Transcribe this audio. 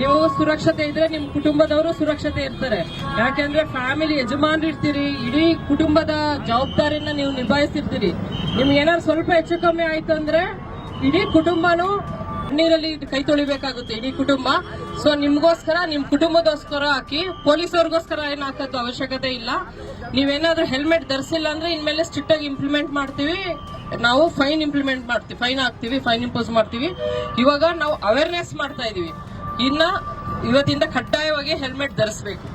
ನೀವು ಸುರಕ್ಷತೆ ಇದ್ರೆ ನಿಮ್ ಕುಟುಂಬದವರು ಸುರಕ್ಷತೆ ಇರ್ತಾರೆ. ಯಾಕೆಂದ್ರೆ ಫ್ಯಾಮಿಲಿ ಯಜಮಾನ್ರು ಇರ್ತೀರಿ, ಇಡೀ ಕುಟುಂಬದ ಜವಾಬ್ದಾರಿನ ನೀವು ನಿಭಾಯಿಸಿರ್ತೀರಿ ನಿಮ್ಗೆ ಏನಾದ್ರು ಸ್ವಲ್ಪ ಹೆಚ್ಚು ಕಮ್ಮಿ ಆಯ್ತು ಅಂದ್ರೆ ಇಡೀ ಕುಟುಂಬನು ನೀರಲ್ಲಿ ಕೈ ತೊಳಿಬೇಕಾಗುತ್ತೆ, ಇಡೀ ಕುಟುಂಬ. ಸೊ ನಿಮ್ಗೋಸ್ಕರ, ನಿಮ್ ಕುಟುಂಬದೋಸ್ಕರ ಹಾಕಿ, ಪೊಲೀಸವ್ರಿಗೋಸ್ಕರ ಏನ್ ಹಾಕೋದು ಅವಶ್ಯಕತೆ ಇಲ್ಲ. ನೀವೇನಾದ್ರೂ ಹೆಲ್ಮೆಟ್ ಧರಿಸಿಲ್ಲ ಅಂದ್ರೆ ಇನ್ಮೇಲೆ ಸ್ಟ್ರಿಕ್ಟ್ ಆಗಿ ಇಂಪ್ಲಿಮೆಂಟ್ ಮಾಡ್ತೀವಿ. ನಾವು ಫೈನ್ ಇಂಪ್ಲಿಮೆಂಟ್ ಮಾಡ್ತೀವಿ ಫೈನ್ ಹಾಕ್ತಿವಿ ಫೈನ್ ಇಂಪೋಸ್ ಮಾಡ್ತೀವಿ. ಇವಾಗ ನಾವು ಅವೇರ್ನೆಸ್ ಮಾಡ್ತಾ ಇದೀವಿ. ಇನ್ನ ಇವತ್ತಿಂದ ಕಡ್ಡಾಯವಾಗಿ ಹೆಲ್ಮೆಟ್ ಧರಿಸಬೇಕು.